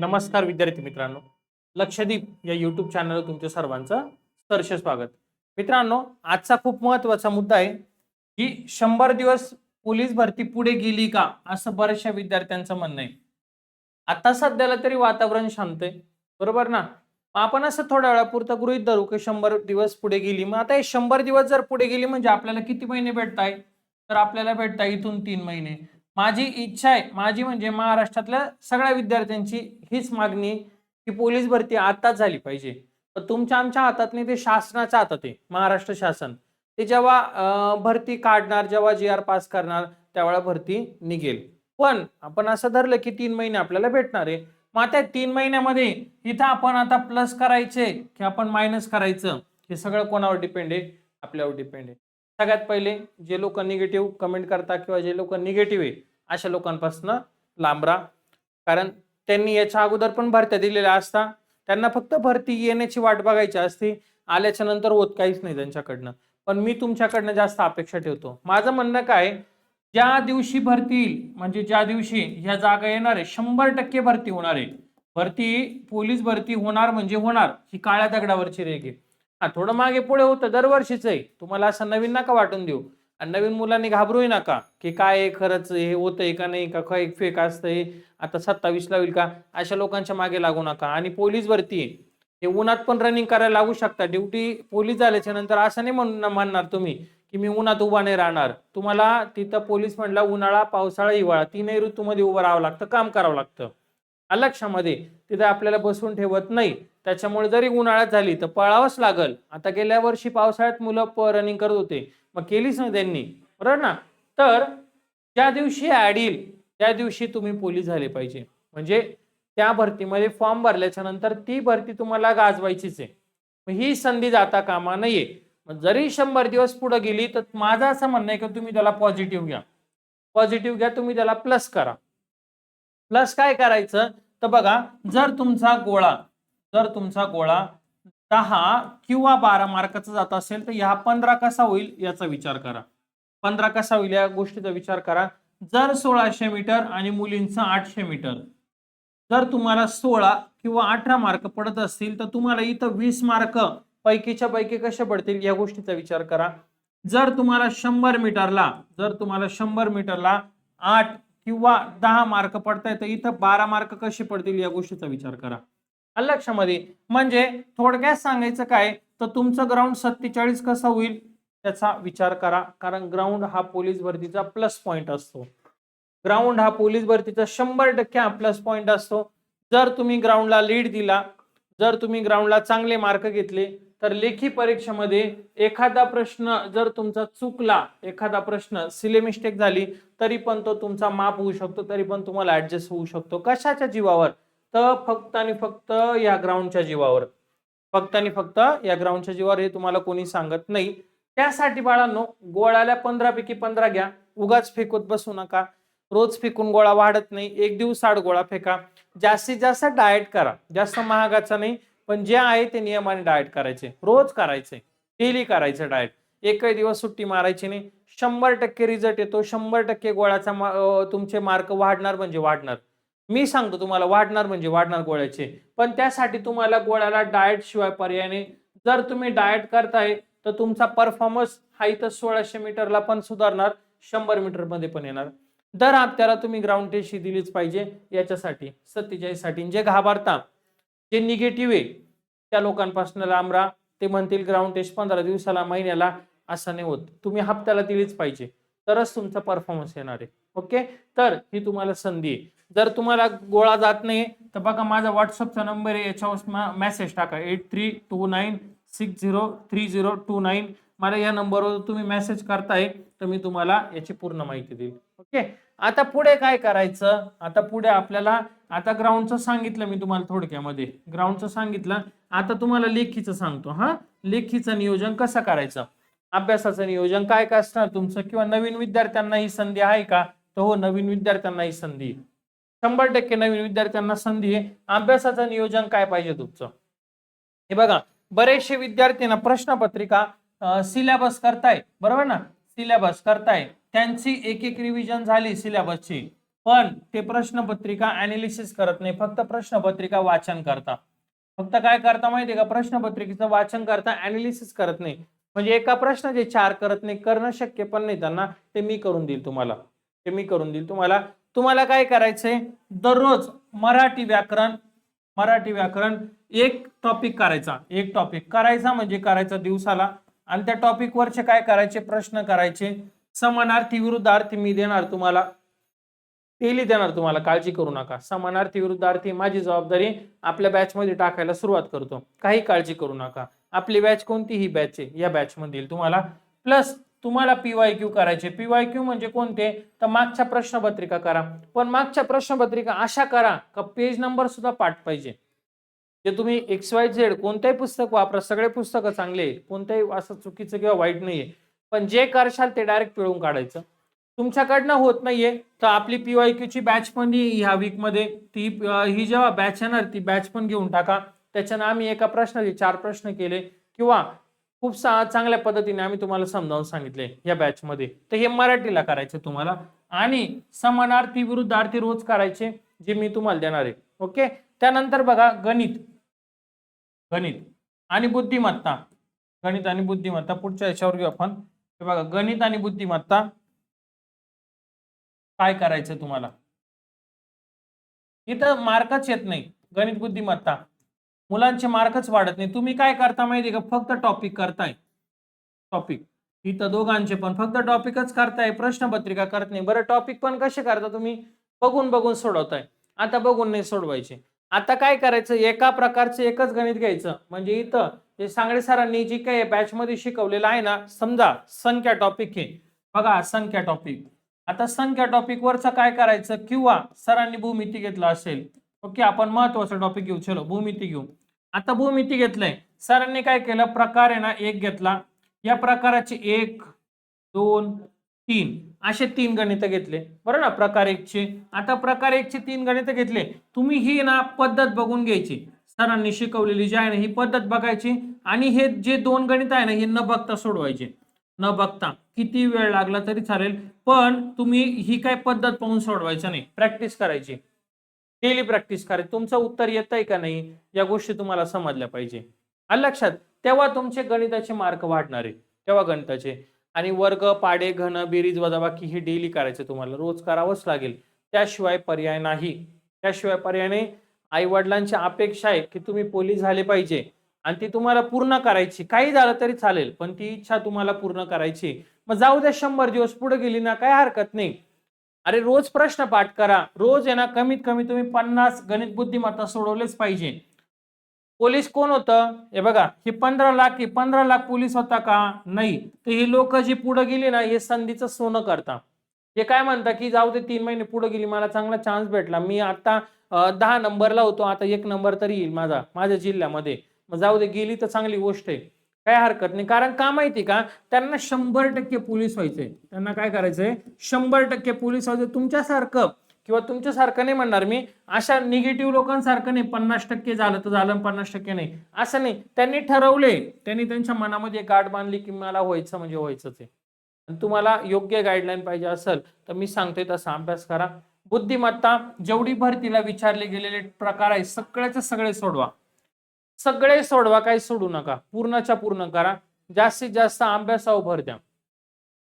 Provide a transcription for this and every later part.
नमस्कार विद्यार्थी मित्रांनो. लक्षदीप या युट्यूब चॅनलवर तुमच्या सर्वांचं सरसे स्वागत. मित्रांनो आजचा खूप महत्त्वाचा मुद्दा आहे की शंभर दिवस पोलीस भरती पुढे गेली का? असं बऱ्याचशा विद्यार्थ्यांचं म्हणणं आहे. आता सध्याला तरी वातावरण शांत आहे. बरोबर ना? आपण असं थोड्या वेळापुरतं गृहित धरू की शंभर दिवस पुढे गेली. मग आता हे शंभर दिवस जर पुढे गेली म्हणजे आपल्याला किती महिने भेटताय? तर आपल्याला भेटताय इथून तीन महिने. माझी इच्छा आहे माझी म्हणजे महाराष्ट्रातल्या सगळ्या विद्यार्थ्यांची हीच मागणी की पोलीस भरती आताच झाली पाहिजे. तर तुमच्या आमच्या हातात नाही ते शासनाच्या हातात आहे महाराष्ट्र शासन. ते जेव्हा भरती काढणार जेव्हा जी आर पास करणार त्यावेळेला भरती निघेल. पण आपण असं धरलं की तीन महिने आपल्याला भेटणार आहे. मग आता तीन महिन्यामध्ये इथं आपण आता प्लस करायचे की आपण मायनस करायचं हे सगळं कोणावर डिपेंड आहे? आपल्यावर डिपेंड आहे. सगळ्यात पहिले जे लोक निगेटिव्ह कमेंट करतात किंवा जे लोक निगेटिव्ह आहे अशा लोकांपासून लांब राहा कारण त्यांनी याच्या अगोदर पण भरत्या दिलेल्या असता. त्यांना फक्त भरती येण्याची वाट बघायची असते. आल्याच्यानंतर होत काहीच नाही त्यांच्याकडनं. पण मी तुमच्याकडनं जास्त अपेक्षा ठेवतो. माझं म्हणणं काय ज्या दिवशी भरती येईल म्हणजे ज्या दिवशी ह्या जागा येणार आहे शंभर टक्के भरती होणार आहे. भरती पोलीस भरती होणार म्हणजे होणार. ही काळ्या दगडावरची रेग आहे. थोडं मागे पुढे होतं दरवर्षीच आहे. तुम्हाला असं नवीन नका वाटून देऊ. आणि नवीन मुलांनी घाबरूही नका की काय आहे खरंच हे होतंय का नाही का काय फेक असतंय आता सत्तावीसला होईल का? अशा लोकांच्या मागे लागू नका. आणि पोलीस भरती आहे. हे उन्हात पण रनिंग करायला लागू शकता. ड्युटी पोलीस झाल्याच्यानंतर असं नाही म्हण म्हणणार तुम्ही की मी उन्हात उभा नाही राहणार. तुम्हाला तिथं पोलीस म्हणला उन्हाळा पावसाळा हिवाळा. तीनही ऋतूमध्ये उभं राहावं लागतं काम करावं लागतं. लक्षामध्ये तिथे आपल्याला बसवून ठेवत नाही. त्याच्यामुळे जरी उन्हाळ्यात झाली तर पळावंच लागल. आता गेल्या वर्षी पावसाळ्यात मुलं रनिंग करत होते. मग केलीच ना त्यांनी. बरोबर ना? तर ज्या दिवशी ऍड येईल त्या दिवशी तुम्ही पोलीस झाले पाहिजे. म्हणजे त्या भरतीमध्ये फॉर्म भरल्याच्या नंतर ती भरती तुम्हाला गाजवायचीच आहे. मग ही संधी जाता कामा नाहीये मग जरी शंभर दिवस पुढे गेली तर माझं असं म्हणणं आहे की तुम्ही त्याला पॉझिटिव्ह घ्या. पॉझिटिव्ह घ्या तुम्ही त्याला प्लस करा. प्लस काय करायचं? तर बघा जर तुमचा गोळा जर तुमचा गोळा दहा किंवा बारा मार्काचा जात असेल तर ह्या पंधरा कसा होईल याचा विचार करा. पंधरा कसा होईल या गोष्टीचा विचार करा. जर सोळाशे मीटर आणि मुलींचं आठशे मीटर जर तुम्हाला सोळा किंवा अठरा मार्क पडत असतील तर तुम्हाला इथं वीस मार्क पैकीच्या पैकी कसे पडतील या गोष्टीचा विचार करा. जर तुम्हाला शंभर मीटरला जर तुम्हाला शंभर मीटरला आठ किंवा दहा मार्क पडताय तर इथं बारा मार्क कसे पडतील या गोष्टीचा विचार करा. लक्षामध्ये. म्हणजे थोडक्यात सांगायचं काय? तर तुमचं ग्राउंड सत्तेचाळीस कसं होईल? त्याचा विचार करा. कारण ग्राउंड हा पोलीस भरतीचा प्लस पॉईंट असतो. ग्राउंड हा पोलीस भरतीचा शंभर टक्के प्लस पॉईंट असतो. जर तुम्ही ग्राउंडला लीड दिला जर तुम्ही ग्राउंडला चांगले मार्क घेतले तर लेखी परीक्षेमध्ये एखादा प्रश्न जर तुमचा चुकला एखादा प्रश्न सिले मिस्टेक झाली तरी पण तो तुमचा माप होऊ शकतो तरी पण तुम्हाला ऍडजस्ट होऊ शकतो. कशाच्या जीवावर? फक्त आणि फक्त या ग्राउंडच्या जीवावर. फक्त आणि फक्त या ग्राउंडच्या जीवावर हे तुम्हाला कोणी सांगत नाही. त्यासाठी बाळांनो गोळ्याला पंधरा पैकी पंधरा घ्या. उगाच फेकत बसू नका. रोज फेकून गोळा वाढत नाही. एक दिवस आड गोळा फेका. जास्तीत जास्त डाएट करा. जास्त महागाचा नाही पण जे आहे ते नियमाने डाएट करायचे. रोज करायचे. डेली करायचं डाएट एकही दिवस सुट्टी मारायची नाही. शंभर टक्के रिझल्ट येतो. शंभर टक्के गोळ्याचा मा- तुमचे मार्क वाढणार म्हणजे वाढणार. मी सांगतो तुम्हाला वाढणार म्हणजे वाढणार गोळ्याचे. पण त्यासाठी तुम्हाला गोळ्याला डाएट शिवाय पर्याय नाही. जर तुम्ही डाएट करताय तर तुमचा परफॉर्मन्स हा इथं सोळाशे मीटरला पण सुधारणार शंभर मीटरमध्ये पण येणार. दर हप्त्याला तुम्ही ग्राउंड टेस्ट दिलीच पाहिजे याच्यासाठी सत्तेचाळीससाठी. जे घाबरता जे निगेटिव्ह आहे त्या लोकांपासून लांब राहा. ते म्हणतील ग्राउंड टेस्ट पंधरा दिवसाला महिन्याला असं नाही होत. तुम्ही हप्त्याला दिलीच पाहिजे. तरच तुमचा परफॉर्मन्स येणार आहे. ओके? तर ही तुम्हाला संधी आहे. जर तुम्हाला गोळा जात नाही तर बघा माझा व्हॉट्सअपचा नंबर आहे याच्यावर मेसेज टाका. Eight three two nine six zero three zero two nine मला या नंबरवर तुम्ही मेसेज करताय तर मी तुम्हाला याची पूर्ण माहिती देईल. ओके आता पुढे काय करायचं? आता पुढे आपल्याला आता ग्राउंडचं सांगितलं मी तुम्हाला थोडक्यामध्ये. ग्राउंडचं सांगितलं. आता तुम्हाला लेखीचं सांगतो हा? लेखीचं नियोजन कसं करायचं? अभ्यासाचं नियोजन काय काय असणार तुमचं? किंवा नवीन विद्यार्थ्यांना ही संधी आहे का? तर हो नवीन विद्यार्थ्यांना ही संधी. शंभर टक्के नवीन विद्यार्थ्यांना संधी आहे. अभ्यासाचं नियोजन काय पाहिजे तुमचं? हे बघा बरेचसे विद्यार्थी ना प्रश्नपत्रिका सिलेबस करताय बरोबर ना? सिलेबस करताय त्यांची एक एक रिव्हिजन झाली सिलेबसची पण ते प्रश्नपत्रिका अनालिसिस करत नाही. फक्त प्रश्नपत्रिका वाचन करता फक्त काय करता माहितीये का? प्रश्नपत्रिकेचं वाचन करता अनालिसिस करत नाही. म्हणजे एका प्रश्नाचे चार करत नाही. करणं शक्य पण नाही त्यांना. ते मी करून देईल तुम्हाला. ते मी करून देईल तुम्हाला. तुम्हाला काय करायचंय? दररोज मराठी व्याकरण मराठी व्याकरण एक टॉपिक करायचा. एक टॉपिक करायचा म्हणजे करायचा दिवसाला. आणि त्या टॉपिक वरचे काय करायचे? प्रश्न करायचे. समानार्थी विरुद्धार्थी मी देणार तुम्हाला. डेली देणार तुम्हाला. काळजी करू नका. समानार्थी विरुद्धार्थी माझी जबाबदारी आपल्या बॅच मध्ये टाकायला सुरुवात करतो. काही काळजी करू नका. आपली बॅच कोणतीही बॅच आहे? या बॅच येईल तुम्हाला प्लस तुम्हाला पीवाय क्यू करायचे. पीवाय क्यू म्हणजे कोणते? तर मागच्या प्रश्नपत्रिका करा. पण मागच्या प्रश्नपत्रिका अशा करा का पेज नंबर सुद्धा पाठ पाहिजे. जे तुम्ही एक्स वाय झेड कोणतंही पुस्तक वापरा सगळे पुस्तकं चांगले आहे कोणत्याही असं चुकीचं किंवा वाईट नाहीये. पण जे करशाल ते डायरेक्ट पिळून काढायचं. तुमच्याकडनं होत नाहीये. तर आपली पीवाय क्यू ची बॅच पण ह्या वीकमध्ये. ती ही जेव्हा बॅच येणार ती बॅच पण घेऊन टाका. त्याच्यानं आम्ही एका प्रश्नाचे चार प्रश्न केले. किंवा खूप सा चांगल्या पद्धतीने आम्ही तुम्हाला समजावून सांगितले या बॅच मध्ये. तर हे मराठीला करायचे तुम्हाला. आणि समानार्थी विरुद्धार्थी रोज करायचे जे मी तुम्हाला देणार आहे. ओके त्यानंतर बघा गणित. गणित आणि बुद्धिमत्ता. गणित आणि बुद्धिमत्ता पुढच्या याच्यावर घेऊ आपण. हे बघा गणित आणि बुद्धिमत्ता काय करायचं तुम्हाला? इथं मार्कच येत नाही. गणित बुद्धिमत्ता. मुलांचे मार्कच वाढत नाही. तुम्ही काय करता माहिती का? फक्त टॉपिक करताय. टॉपिक इथं दोघांचे पण फक्त टॉपिकच करताय प्रश्नपत्रिका करत नाही. बरं टॉपिक पण कसे करता तुम्ही? बघून बघून सोडवताय. आता बघून नाही सोडवायचे. आता काय करायचं? एका प्रकारचं एकच गणित घ्यायचं. म्हणजे इथं जे सांगडे सरांनी जी काही बॅच मध्ये शिकवलेलं आहे ना समजा संख्या टॉपिक हे. बघा संख्या टॉपिक आता संख्या टॉपिक वरचं काय करायचं? किंवा सरांनी भूमिती घेतला असेल ओके आपण महत्त्वाचा टॉपिक घेऊ. चलो भूमिती घेऊ. आता भूमिती घेतलंय. सरांनी काय केलं? प्रकार आहे ना एक घेतला. या प्रकाराचे एक दोन तीन. असे तीन गणित घेतले. बरोबर? ना प्रकार एकचे. आता प्रकार एकचे तीन गणित घेतले. तुम्ही ही ना पद्धत बघून घ्यायची. सरांनी शिकवलेली जी आहे ना ही पद्धत बघायची. आणि हे जे दोन गणित आहे ना हे न बघता सोडवायचे. न बघता. किती वेळ लागला तरी चालेल. पण तुम्ही ही काय पद्धत पाहून सोडवायचं नाही. प्रॅक्टिस करायची. डेली प्रॅक्टिस करा. तुमचं उत्तर येत आहे का नाही या गोष्टी तुम्हाला समजल्या पाहिजे. आणि लक्षात तेव्हा तुमचे गणिताचे मार्क वाढणार आहे. तेव्हा गणिताचे. आणि वर्ग पाडे घन बेरीज वजाबाकी हे डेली करायचं तुम्हाला. रोज करावंच लागेल. त्याशिवाय पर्याय नाही. त्याशिवाय पर्यायाने आई वडिलांची अपेक्षा आहे की तुम्ही पोलीस झाले पाहिजे. आणि ती तुम्हाला पूर्ण करायची. काही झालं तरी चालेल पण ती इच्छा तुम्हाला पूर्ण करायची. मग जाऊ द्या शंभर दिवस पुढे गेली ना काय हरकत नाही. अरे रोज प्रश्न पाठ करा. रोज आहे ना कमीत कमी तुम्ही पन्नास गणित बुद्धिमत्ता सोडवलेच पाहिजे. पोलीस कोण होतं? हे बघा हे पंधरा लाख हे पंधरा लाख पोलीस होता का? नाही. तर ही लोक जी पुढे गेली ना हे संधीचं सोनं करता. हे काय म्हणता की जाऊ दे तीन महिने पुढे गेली मला चांगला चान्स भेटला. मी आता दहा नंबरला होतो. आता एक नंबर तरी येईल माझा माझ्या जिल्ह्यामध्ये. मग जाऊ दे गेली तर चांगली गोष्ट आहे. काय हरकत नाही. कारण का माहिती का? त्यांना शंभर टक्के पोलीस व्हायचंय. त्यांना काय करायचंय? शंभर टक्के पोलीस व्हायचं तुमच्यासारखं किंवा तुमच्यासारखं नाही म्हणणार मी. अशा निगेटिव्ह लोकांसारखं नाही. पन्नास टक्के झालं तर झालं पन्नास टक्के नाही. असं नाही. त्यांनी ठरवले त्यांनी त्यांच्या मनामध्ये गाठ बांधली की मला व्हायचं म्हणजे व्हायचंच आहे. आणि तुम्हाला योग्य गाईडलाईन पाहिजे असेल तर मी सांगतोय तसा अभ्यास करा. बुद्धिमत्ता जेवढी भरतीला विचारले गेलेले प्रकार आहे सगळ्याचे सगळे सोडवा. सगळे सोडवा काही सोडू नका. पूर्णच्या पूर्ण करा. जास्तीत जास्त अभ्यासावर भर द्या.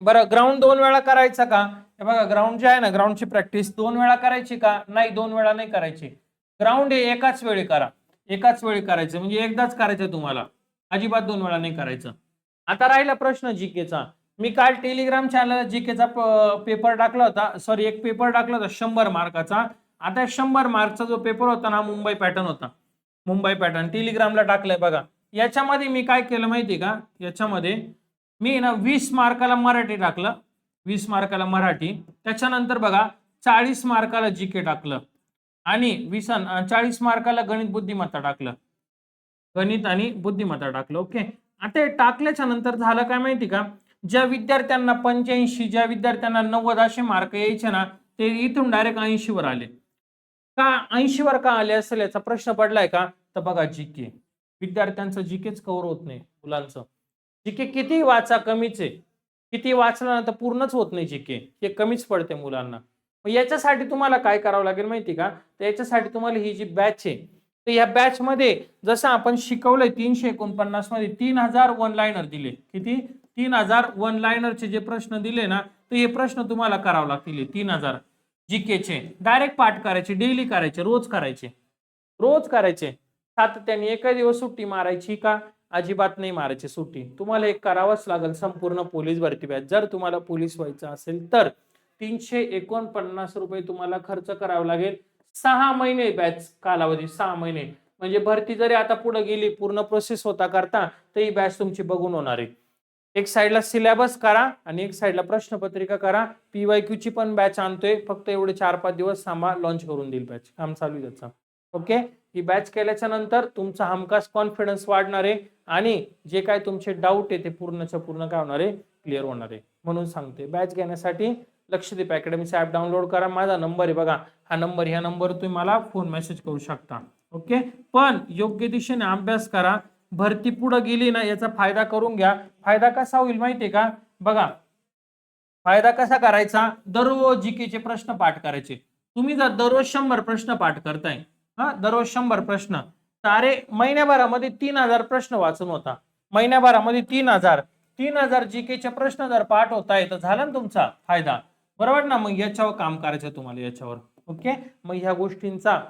बरं ग्राउंड दोन वेळा करायचा का? हे बघा ग्राउंड जे आहे ना ग्राउंडची प्रॅक्टिस दोन वेळा करायची का? नाही दोन वेळा नाही करायची. ग्राउंड हे एकाच वेळी करा. एकाच वेळी करायचं. म्हणजे एकदाच करायचं तुम्हाला. अजिबात दोन वेळा नाही करायचं. आता राहिला प्रश्न जीकेचा मी काल टेलिग्राम चॅनल जीकेचा पेपर टाकला होता. सॉरी एक पेपर टाकला होता शंभर मार्काचा आता शंभर मार्कचा जो पेपर होता ना मुंबई पॅटर्न होता. मुंबई पॅटर्न टेलिग्रामला टाकलंय बघा. याच्यामध्ये मी काय केलं माहिती का? याच्यामध्ये मी ना वीस मार्काला मराठी टाकलं. वीस मार्काला मराठी. त्याच्यानंतर बघा चाळीस मार्काला जी के टाकलं. आणि वीस चाळीस मार्काला गणित बुद्धिमत्ता टाकलं. गणित आणि बुद्धिमत्ता टाकलं. ओके? आता हे टाकल्याच्या नंतर झालं काय माहिती का? ज्या विद्यार्थ्यांना पंच्याऐंशी ज्या विद्यार्थ्यांना नव्वद असे मार्क यायचे ना ते इथून डायरेक्ट ऐंशीवर आले. का ऐंशी वर का आले असेल याचा प्रश्न पडलाय का? तर बघा जीके विद्यार्थ्यांचं जीकेच कव्हर होत नाही मुलांचं. जीके किती वाचा कमीच आहे. किती वाचलं ना तर पूर्णच होत नाही जीके हे कमीच पडते मुलांना. मग याच्यासाठी तुम्हाला काय करावं लागेल माहिती का? तर याच्यासाठी तुम्हाला ही जी बॅच आहे तर या बॅच मध्ये जसं आपण शिकवलंय तीनशे एकोणपन्नासमध्ये तीन हजार वन लाईनर दिले. किती? तीन हजार वन लाईनरचे जे प्रश्न दिले ना तर हे प्रश्न तुम्हाला करावे लागतील तीन हजार. जी के चे डायरेक्ट पाठ करायचे डेली करायचे रोज करायचे. रोज करायचे. सातत्याने एका दिवस सुट्टी मारायची का? अजिबात नाही मारायची सुट्टी. तुम्हाला एक करावंच लागेल संपूर्ण पोलीस भरती बॅच. जर तुम्हाला पोलीस व्हायचं असेल तर तीनशे एकोणपन्नास रुपये तुम्हाला खर्च करावा लागेल. सहा महिने बॅच कालावधी सहा महिने. म्हणजे भरती जरी आता पुढे गेली पूर्ण प्रोसेस होता करता तर ही बॅच तुमची बघून होणार आहे. एक साईडला सिलेबस करा आणि एक साईडला प्रश्नपत्रिका करा. पीवाय ची पण बॅच आणतोय. फक्त एवढे चार पाच दिवस थांबा लॉन्च करून देईल बॅच काम चालू आहे त्याचं. ओके ही बॅच केल्याच्यानंतर तुमचा हमखास कॉन्फिडन्स वाढणार आहे आणि जे काय तुमचे डाऊट आहे ते पूर्णच्या पूर्ण काय होणार आहे? क्लिअर होणार आहे. म्हणून सांगते बॅच घेण्यासाठी लक्षदीप अकॅडमीचा ॲप डाउनलोड करा. माझा नंबर आहे बघा. हा नंबर ह्या नंबर तुम्ही मला फोन मेसेज करू शकता. ओके पण योग्य दिशेने अभ्यास करा. भरती पुढे गेली ना याचा फायदा करून घ्या. फायदा कसा होईल माहितीये का? बघा फायदा कसा करायचा? दररोज जीकेचे प्रश्न पाठ करायचे. तुम्ही जर दररोज शंभर प्रश्न पाठ करताय हा दररोज शंभर प्रश्न तर अरे महिन्याभरामध्ये तीन हजार प्रश्न वाचून होता. महिन्याभरामध्ये तीन हजार. तीन हजार जीकेचे प्रश्न जर पाठ होत आहे तर झाला ना तुमचा फायदा. बरोबर ना? मग याच्यावर काम करायचं तुम्हाला याच्यावर. ओके? मग ह्या गोष्टींचा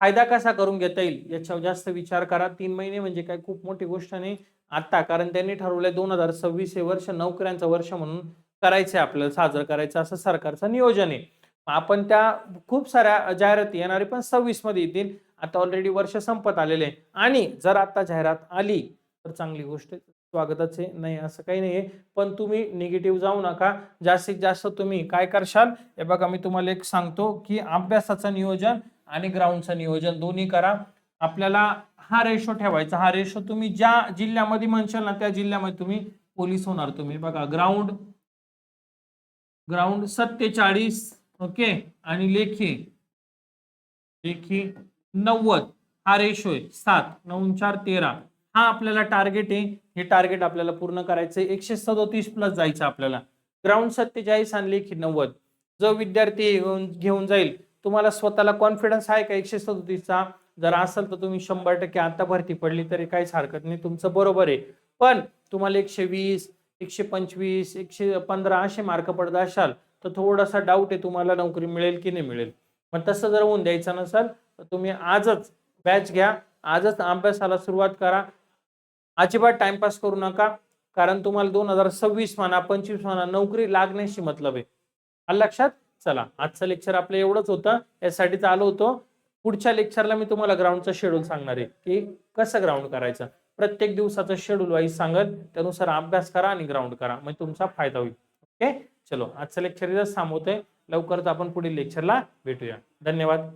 फायदा कसा करून घेता येईल याच्यावर जास्त विचार करा. तीन महिने म्हणजे काय? खूप मोठी गोष्ट नाही आता कारण त्यांनी ठरवलंय दोन हजार सव्वीस हे वर्ष नोकऱ्यांचं वर्ष म्हणून करायचं आहे आपल्याला साजरं करायचं असं सरकारचं नियोजन आहे. आपण त्या खूप साऱ्या जाहिराती येणारे पण सव्वीसमध्ये येतील. आता ऑलरेडी वर्ष संपत आलेले आहे. आणि जर आता जाहिरात आली तर चांगली गोष्ट स्वागतच आहे. नाही असं काही नाही आहे पण तुम्ही निगेटिव्ह जाऊ नका. जास्तीत जास्त तुम्ही काय करशाल? हे बघा मी तुम्हाला एक सांगतो की अभ्यासाचं नियोजन आणि ग्राउंडचं नियोजन दोन्ही करा. आपल्याला हा रेशो ठेवायचा. हा रेशो तुम्ही ज्या जिल्ह्यामध्ये म्हणशाल ना त्या जिल्ह्यामध्ये तुम्ही पोलीस होणार तुम्ही. बघा ग्राउंड ग्राउंड सत्तेचाळीस ओके आणि लेखी लेखी नव्वद. हा रेशो आहे सात. नऊ चार तेरा. हा आपल्याला टार्गेट आहे. हे टार्गेट आपल्याला पूर्ण करायचं आहे एकशे सदोतीस प्लस जायचं आपल्याला. ग्राउंड सत्तेचाळीस आणि लेखी नव्वद. जो विद्यार्थी घेऊन घेऊन जाईल तुम्हाला स्वतःला कॉन्फिडन्स आहे का? एकशे सदोतीसचा? जर असेल तर तुम्ही शंभर टक्के आता भरती पडली तरी काहीच हरकत नाही. तुमचं बरोबर आहे. पण तुम्हाला एकशे वीस एकशे पंचवीस एकशे पंधरा असे मार्क पडत असाल तर थोडासा डाऊट आहे तुम्हाला नोकरी मिळेल की नाही मिळेल. पण तसं जर होऊन द्यायचं नसेल तर तुम्ही आजच बॅच घ्या. आजच अभ्यासाला सुरुवात करा. अजिबात टाइमपास करू नका. कारण तुम्हाला दोन हजार सव्वीस म्हणा पंचवीस म्हणा नोकरी लागण्याशी मतलब आहे. लक्षात? चला आजचं लेक्चर आपलं एवढंच होतं. यासाठीच आलो होतो. पुढच्या लेक्चरला मी तुम्हाला ग्राउंडचं शेड्यूल सांगणार आहे की कसं ग्राउंड करायचं. प्रत्येक दिवसाचं शेड्यूल वाईज सांगत त्यानुसार अभ्यास करा आणि ग्राउंड करा मग तुमचा फायदा होईल. ओके चलो आजचं लेक्चर थांबवतोय. लवकरच आपण पुढील लेक्चरला भेटूया. धन्यवाद.